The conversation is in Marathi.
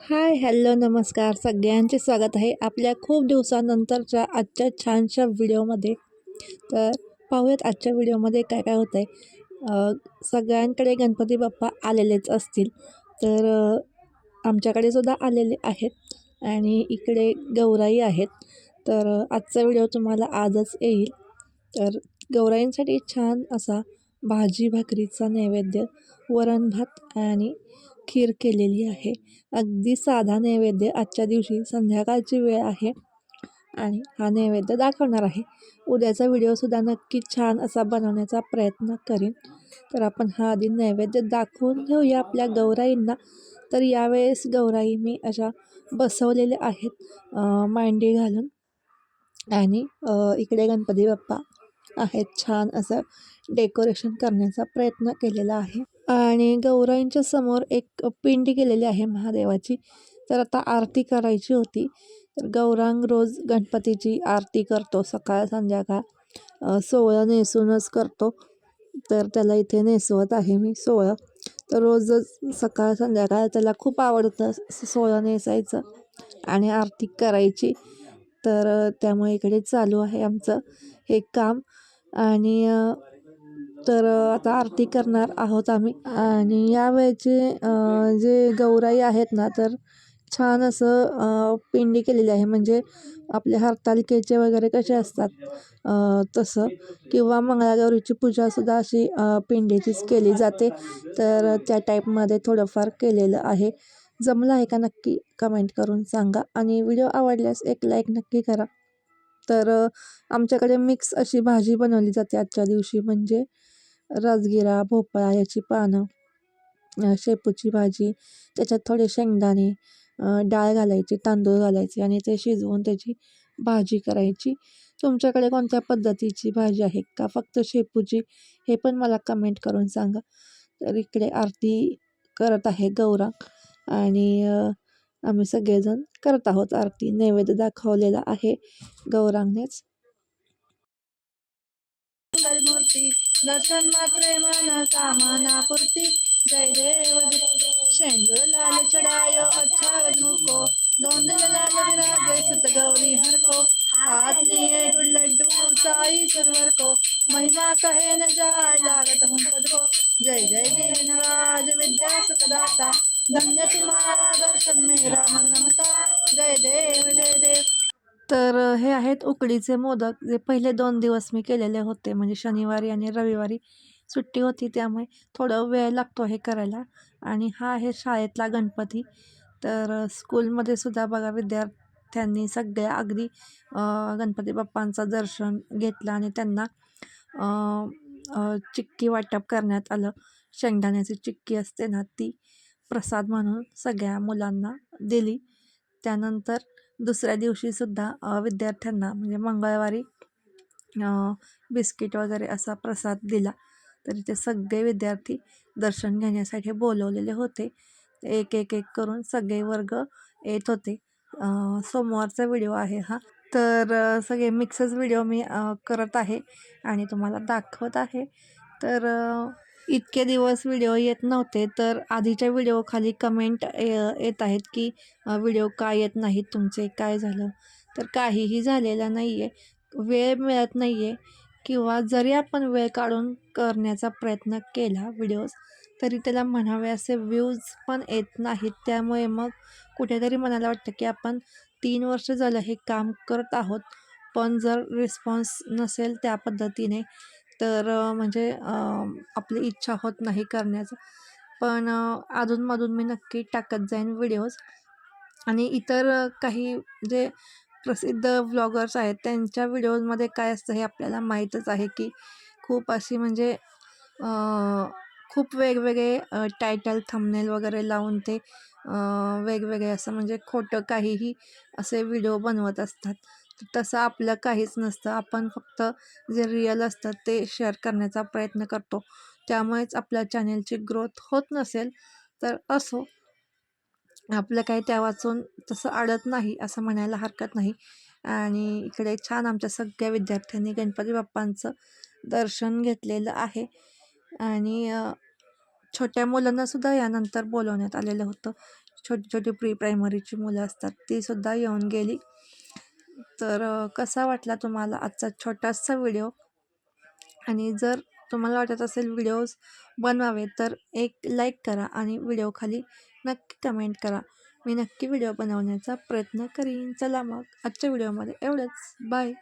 हाय हॅलो नमस्कार. सगळ्यांचे स्वागत आहे आपल्या खूप दिवसानंतरच्या आजच्या छानशा व्हिडिओमध्ये. तर पाहूयात आजच्या व्हिडिओमध्ये काय काय होतं आहे सगळ्यांकडे गणपती बाप्पा आलेलेच असतील. तर आमच्याकडे सुद्धा आलेले आहेत आणि इकडे गौराई आहेत. तर आजचा व्हिडिओ तुम्हाला आजच येईल. तर गौराईंसाठी छान असा भाजी भाकरीचा नैवेद्य वरण भात आणि खीर केलेली आहे. अगदी साधा नैवेद्य आजच्या दिवशी संध्याकाळची वेळ आहे आणि हा नैवेद्य दाखवणार आहे. उद्याचा व्हिडिओसुद्धा नक्की छान असा बनवण्याचा प्रयत्न करीन. तर आपण हा आधी नैवेद्य दाखवून घेऊया आपल्या गौराईंना. तर यावेळेस गौराई मी अशा बसवलेल्या आहेत मांडी घालून. आणि इकडे गणपती बाप्पा आहेत छान असं डेकोरेशन करण्याचा प्रयत्न केलेला आहे. आणि गौराईंच्या समोर एक पिंडी केलेली आहे महादेवाची. तर आता आरती करायची होती. तर गौरांग रोज गणपतीची आरती करतो. सकाळ संध्याकाळ अ, नेसूनच करतो. तर त्याला इथे नेसवत आहे मी सोवळं तर रोजच सकाळ संध्याकाळ त्याला खूप आवडतं स- नेसायचं आणि आरती करायची. तर त्यामुळे इकडे चालू आहे आमचं हे काम. आणि तर आता आरती करणार आहोत आम्ही. आणि यावेळेचे जे गौराई आहेत ना तर छान असं पिंडी केलेली आहे. म्हणजे आपले हरतालिकेचे वगैरे कसे असतात तसं. किंवा मंगळागौरीची पूजासुद्धा अशी पिंडीचीच केली जाते. तर त्या टाईपमध्ये थोडंफार केलेलं आहे. जमलं आहे का नक्की? कमेंट करून सांगा. आणि व्हिडिओ आवडल्यास एक लाईक नक्की करा. तर आमच्याकडे मिक्स अशी भाजी बनवली जाते आजच्या दिवशी. म्हणजे राजगिरा भोपळा याची पानं शेपूची भाजी त्याच्यात थोडे शेंगदाणे डाळ घालायची तांदूळ घालायचे आणि ते शिजवून त्याची भाजी करायची. तुमच्याकडे कोणत्या पद्धतीची भाजी आहे का? फक्त शेपूची? हे पण मला कमेंट करून सांगा. तर इकडे आरती करत आहे गौरा आणि आम्ही सगळेजण करत आहोत आरती. नैवेद्य दाखवलेला आहे गौरांगनेच दर्शन मात्रे मन कामना पूर्ती जय देव। शेंग लाल चढ़ायो अच्छा मुको दोन लाल विराजे सुत गौरी हर को हाथ लिए गुड़ लड्डू साई सरवर को। महिमा कहे न जाय, लागत हूँ पद को जय जय दीनराज विद्या सुखदाता। धन्य तुम्हारा दर्शन मेरा मन रमता जय देव जय तर हे आहेत उकडीचे मोदक. जे पहिले दोन दिवस मी केलेले होते म्हणजे शनिवारी आणि रविवारी सुट्टी होती त्यामुळे थोडं वेळ लागतो हे करायला. आणि हा आहे शाळेतला गणपती. तर स्कूलमध्ये सुद्धा बघा विद्यार्थ्यांनी सगळ्या अगदी गणपती बाप्पांचं दर्शन घेतलं आणि त्यांना चिक्की वाटप करण्यात आलं. शेंगदाण्याची चिक्की असते ना ती प्रसाद म्हणून सगळ्या मुलांना दिली. त्यानंतर दुसऱ्या दिवशीसुद्धा विद्यार्थ्यांना म्हणजे मंगळवारी बिस्किट वगैरे असा प्रसाद दिला. तर इथे सगळे विद्यार्थी दर्शन घेण्यासाठी बोलवलेले होते. एक एक एक करून सगळे वर्ग येत होते. सोमवारचा व्हिडिओ आहे हा. तर सगळे मिक्सच व्हिडिओ मी करत आहे आणि तुम्हाला दाखवत आहे. तर इतके दिवस व्हिडिओ येत नव्हते तर आधीच्या व्हिडिओ खाली कमेंट येत आहेत की व्हिडिओ का येत नाहीत? तुमचे काय झालं? तर काहीही झालेलं नाही आहे वेळ मिळत नाही आहे किंवा जरी आपण वेळ काढून करण्याचा प्रयत्न केला व्हिडिओज तरी त्याला म्हणावे असे व्ह्यूज पण येत नाहीत. त्यामुळे मग कुठेतरी मनाला वाटतं की आपण तीन वर्ष झालं हे काम करत आहोत. पण जर रिस्पॉन्स नसेल त्या पद्धतीने तर म्हणजे आपली इच्छा होत नाही करण्याचं. पण अधूनमधून मी नक्की टाकत जाईन व्हिडिओज. आणि इतर काही जे प्रसिद्ध व्लॉगर्स आहेत त्यांच्या व्हिडिओजमध्ये काय असतं हे आपल्याला माहीतच आहे की खूप अशी म्हणजे खूप वेगवेगळे टायटल थंबनेल वगैरे लावून ते वेगवेगळे असं म्हणजे खोटं काहीही असे व्हिडिओ बनवत असतात. तसं आपलं काहीच नसतं. आपण फक्त जे रिअल असतं ते शेअर करण्याचा प्रयत्न करतो. त्यामुळेच आपल्या चॅनेलची ग्रोथ होत नसेल तर असो. आपलं काही त्या वाचून तसं अडत नाही असं म्हणायला हरकत नाही. आणि इकडे छान आमच्या सगळ्या विद्यार्थ्यांनी गणपती बाप्पांचं दर्शन घेतलेलं आहे. आणि छोट्या मुलांनासुद्धा यानंतर बोलवण्यात आलेलं होतं. छोटी छोटी प्री प्रायमरीची मुलं असतात तीसुद्धा येऊन गेली. तर कसा वाटला तुम्हाला आजचा छोटासा व्हिडिओ? आणि जर तुम्हाला वाटत असेल व्हिडिओज बनवावे तर एक लाईक करा आणि व्हिडिओखाली नक्की कमेंट करा. मी नक्की व्हिडिओ बनवण्याचा प्रयत्न करीन. चला मग आजच्या व्हिडिओमध्ये एवढंच. बाय.